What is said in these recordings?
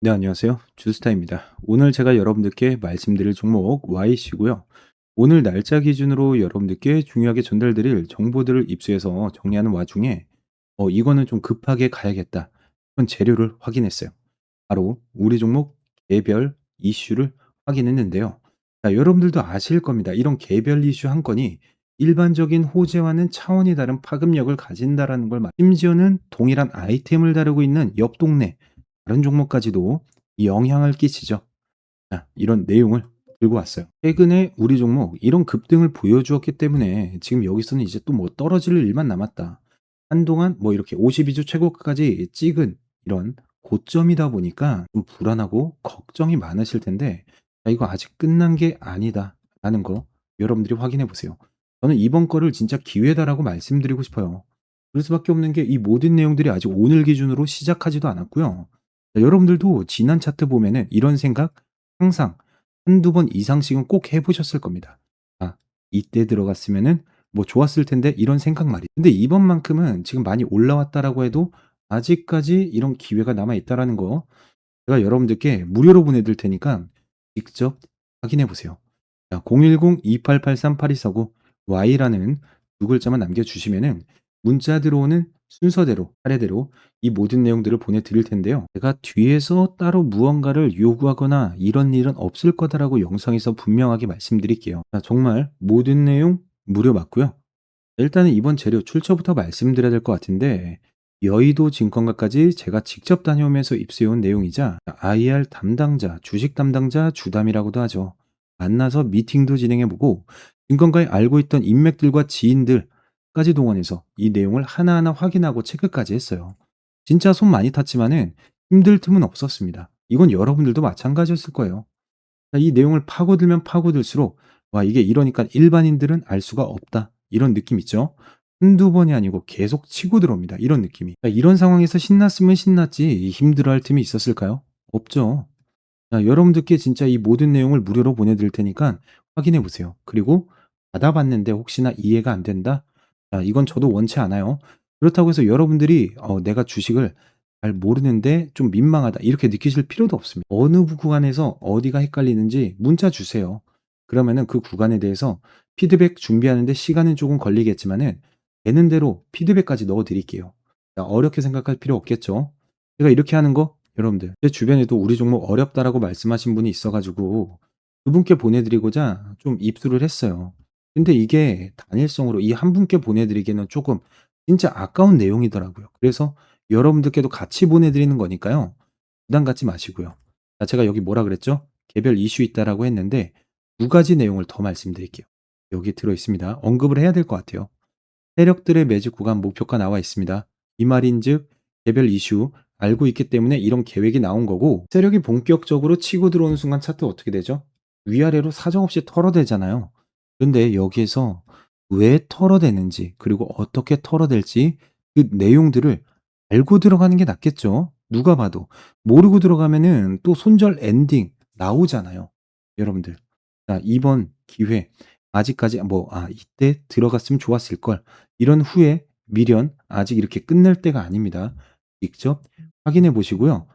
네, 안녕하세요. 주스타입니다. 오늘 제가 여러분들께 말씀드릴 종목 Y씨고요. 오늘 날짜 기준으로 여러분들께 중요하게 전달드릴 정보들을 입수해서 정리하는 와중에 어, 이거는 좀 급하게 가야겠다. 그런 재료를 확인했어요. 바로 우리 종목 개별 이슈를 확인했는데요. 자, 여러분들도 아실 겁니다. 이런 개별 이슈 한 건이 일반적인 호재와는 차원이 다른 파급력을 가진다라는 걸 말- 심지어는 동일한 아이템을 다루고 있는 옆 동네 다른 종목까지도 영향을 끼치죠. 자, 이런 내용을 들고 왔어요. 최근에 우리 종목 이런 급등을 보여주었기 때문에 지금 여기서는 이제 또 뭐 떨어질 일만 남았다. 한동안 뭐 이렇게 52주 최고가까지 찍은 이런 고점이다 보니까 좀 불안하고 걱정이 많으실 텐데 자, 이거 아직 끝난 게 아니다 라는 거 여러분들이 확인해 보세요. 저는 이번 거를 진짜 기회다라고 말씀드리고 싶어요. 그럴 수밖에 없는 게 이 모든 내용들이 아직 오늘 기준으로 시작하지도 않았고요. 자, 여러분들도 지난 차트 보면은 이런 생각 항상 한두 번 이상씩은 꼭 해 보셨을 겁니다. '아 이때 들어갔으면은 뭐 좋았을 텐데.' 이런 생각 말이죠. 근데 이번만큼은 지금 많이 올라왔다라고 해도 아직까지 이런 기회가 남아 있다라는 거 제가 여러분들께 무료로 보내 드릴 테니까 직접 확인해 보세요. 자010-2883-8249 Y라는 두 글자만 남겨 주시면은 문자 들어오는 순서대로 차례대로 이 모든 내용들을 보내 드릴 텐데요. 제가 뒤에서 따로 무언가를 요구하거나 "이런 일은 없을 거다."라고 영상에서 분명하게 말씀드릴게요. 자 정말 모든 내용 무료 맞고요. 일단은 이번 재료 출처부터 말씀드려야 될 것 같은데 여의도 증권가까지 제가 직접 다녀오면서 입수해 온 내용이자 IR 담당자, 주식 담당자 주담이라고도 하죠. 만나서 미팅도 진행해 보고 증권가에 알고 있던 인맥들과 지인들 까지 동원해서 이 내용을 하나하나 확인하고 체크까지 했어요. 진짜 손 많이 탔지만은 힘들 틈은 없었습니다. 이건 여러분들도 마찬가지였을 거예요. 자, 이 내용을 파고들면 파고들수록 '와 이게 이러니까 일반인들은 알 수가 없다.' 이런 느낌 있죠? 한두 번이 아니고 계속 치고 들어옵니다, 이런 느낌이. 자, 이런 상황에서 신났으면 신났지 힘들어할 틈이 있었을까요? 없죠. 자, 여러분들께 진짜 이 모든 내용을 무료로 보내 드릴 테니까 확인해 보세요. 그리고 받아 봤는데 혹시나 이해가 안 된다? 자, 이건 저도 원치 않아요. 그렇다고 해서 여러분들이 어 '내가 주식을 잘 모르는데 좀 민망하다.' 이렇게 느끼실 필요도 없습니다. 어느 부 구간에서 어디가 헷갈리는지 문자 주세요. 그러면은 그 구간에 대해서 피드백 준비하는데 시간은 조금 걸리겠지만은 되는 대로 피드백까지 넣어 드릴게요. 자 어렵게 생각할 필요 없겠죠. 제가 이렇게 하는 거 여러분들 제 주변에도 "우리 종목 어렵다."라고 말씀하신 분이 있어 가지고 그분께 보내 드리고자 좀 입수를 했어요. 근데 이게 단일성으로 이한 분께 보내 드리기에는 쪼금 진짜 아까운 내용이더라고요. 그래서 여러분들께도 같이 보내 드리는 거니까요. 부담 갖지 마시고요. 자 제가 여기 뭐라 그랬죠? "개별 이슈 있다."라고 했는데 두 가지 내용을 더 말씀드릴게요. 여기 들어 있습니다. 언급을 해야 될 것 같아요. 세력들의 매집 구간 목표가 나와 있습니다. 이 말인즉 개별 이슈 알고 있기 때문에 이런 계획이 나온 거고 세력이 본격적으로 치고 들어오는 순간 차트 어떻게 되죠? 위아래로 사정없이 털어대잖아요. 근데 여기에서 왜 털어대는지 그리고 어떻게 털어댈지 그 내용들을 알고 들어가는 게 낫겠죠. 누가 봐도. 모르고 들어가면은 또 손절 엔딩 나오잖아요. 여러분들. 자 이번 기회 아직까지 뭐 '아 이때 들어갔으면 좋았을 걸.' 이런 후회, 미련 아직 이렇게 끝낼 때가 아닙니다. 직접 확인해 보시고요.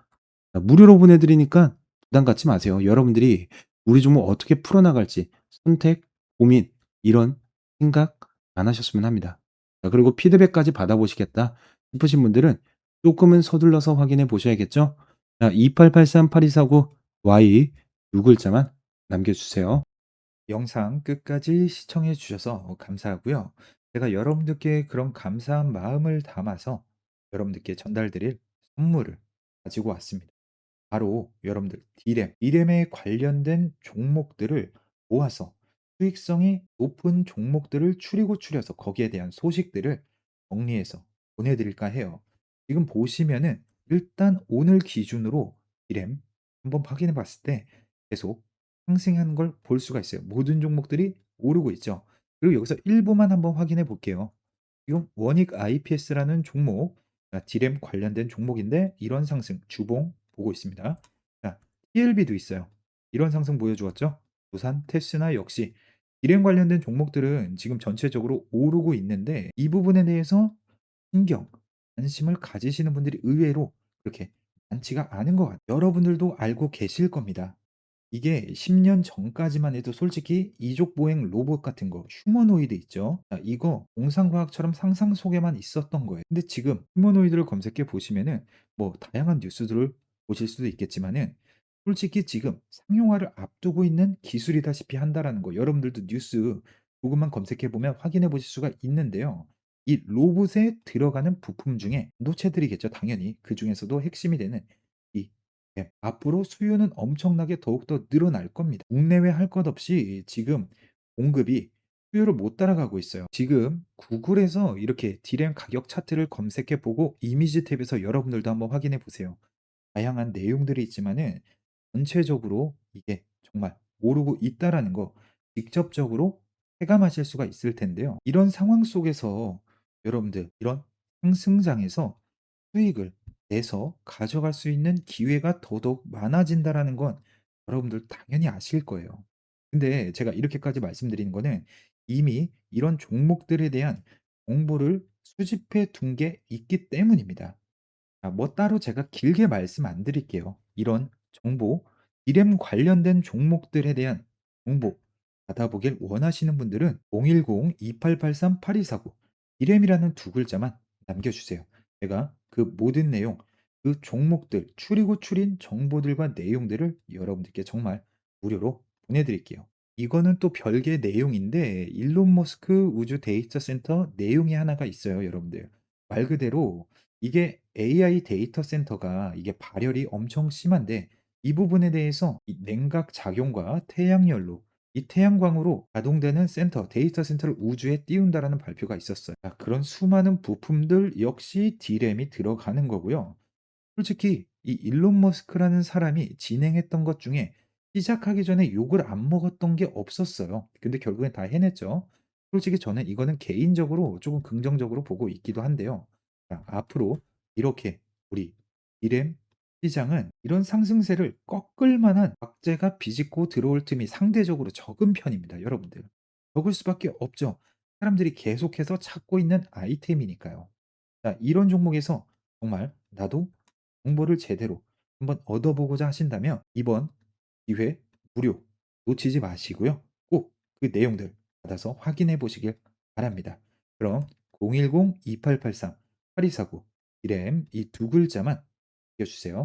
자 무료로 보내 드리니까 부담 갖지 마세요. 여러분들이 우리 종목 어떻게 풀어 나갈지 선택, 고민 이런 생각 안 하셨으면 합니다. 자 그리고 '피드백까지 받아보시겠다.' 싶으신 분들은 쪼끔은 서둘러서 확인해 보셔야겠죠? 자 2883-8249 Y 두 글자만 남겨 주세요. 영상 끝까지 시청해 주셔서 감사하고요. 제가 여러분들께 그런 감사한 마음을 담아서 여러분들께 전달드릴 선물을 가지고 왔습니다. 바로 여러분들 디램, 디램에 관련된 종목들을 모아서 수익성이 높은 종목들을 추리고 추려서 거기에 대한 소식들을 정리해서 보내 드릴까 해요. 지금 보시면은 일단 오늘 기준으로 디램 한번 확인해 봤을 때 계속 상승하는 걸 볼 수가 있어요. 모든 종목들이 오르고 있죠. 그리고 여기서 일부만 한번 확인해 볼게요. 지금 원익 IPS라는 종목, 아 디램 관련된 종목인데 이런 상승 주봉 보고 있습니다. 자 TLB도 있어요. 이런 상승 보여주었죠. 두산 테스나 역시 디램 관련된 종목들은 지금 전체적으로 오르고 있는데 이 부분에 대해서 신경, 관심을 가지시는 분들이 의외로 그렇게 많지가 않은 것 같아요. 여러분들도 알고 계실 겁니다. 이게 10년 전까지만 해도 솔직히 이족 보행 로봇 같은 거 휴머노이드 있죠? 아 이거 공상과학처럼 상상 속에만 있었던 거예요. 근데 지금 휴머노이드를 검색해 보시면은 뭐 다양한 뉴스들을 보실 수도 있겠지만은 솔직히 지금 상용화를 앞두고 있는 기술이다시피 한다라는 거 여러분들도 뉴스 조금만 검색해 보면 확인해 보실 수가 있는데요. 이 로봇에 들어가는 부품 중에 반도체들이겠죠 당연히. 그 중에서도 핵심이 되는 이 예. 앞으로 수요는 엄청나게 더욱더 늘어날 겁니다. 국내외 할 것 없이 지금 공급이 수요를 못 따라가고 있어요. 지금 구글에서 이렇게 디램 가격 차트를 검색해 보고 이미지 탭에서 여러분들도 한번 확인해 보세요. 다양한 내용들이 있지만은 전체적으로 이게 정말 오르고 있다라는 거 직접적으로 체감하실 수가 있을 텐데요. 이런 상황 속에서 여러분들 이런 상승장에서 수익을 내서 가져갈 수 있는 기회가 더더욱 많아진다라는 건 여러분들 당연히 아실 거예요. 근데 제가 이렇게까지 말씀드리는 거는 이미 이런 종목들에 대한 정보를 수집해 둔 게 있기 때문입니다. 아 뭐 따로 제가 길게 말씀 안 드릴게요. 이런 정보, 이렘 관련된 종목들에 대한 정보 받아보길 원하시는 분들은 010-2883-8249 이렘이라는 두 글자만 남겨 주세요. 제가 그 모든 내용, 그 종목들 추리고 추린 정보들과 내용들을 여러분들께 정말 무료로 보내 드릴게요. 이거는 또 별개의 내용인데 일론 머스크 우주 데이터 센터 내용이 하나가 있어요, 여러분들. 말 그대로 이게 AI 데이터 센터가 이게 발열이 엄청 심한데 이 부분에 대해서 이 냉각 작용과 태양열로 이 태양광으로 가동되는 센터, 데이터 센터를 우주에 띄운다라는 발표가 있었어요. 자, 그런 수많은 부품들 역시 D램이 들어가는 거고요. 솔직히 이 일론 머스크라는 사람이 진행했던 것 중에 시작하기 전에 욕을 안 먹었던 게 없었어요. 근데 결국엔 다 해냈죠. 솔직히 저는 이거는 개인적으로 조금 긍정적으로 보고 있기도 한데요. 자, 앞으로 이렇게 우리 이렘 시장은 이런 상승세를 꺾을 만한 악재가 비집고 들어올 틈이 상대적으로 적은 편입니다, 여러분들. 적을 수밖에 없죠. 사람들이 계속해서 찾고 있는 아이템이니까요. 자, 이런 종목에서 정말 나도 정보를 제대로 한번 얻어보고자 하신다면 이번 기회 무료 놓치지 마시고요. 꼭 그 내용들 받아서 확인해 보시길 바랍니다. 그럼 010-2883-8249 이렘 이두 글자만 남겨주세요.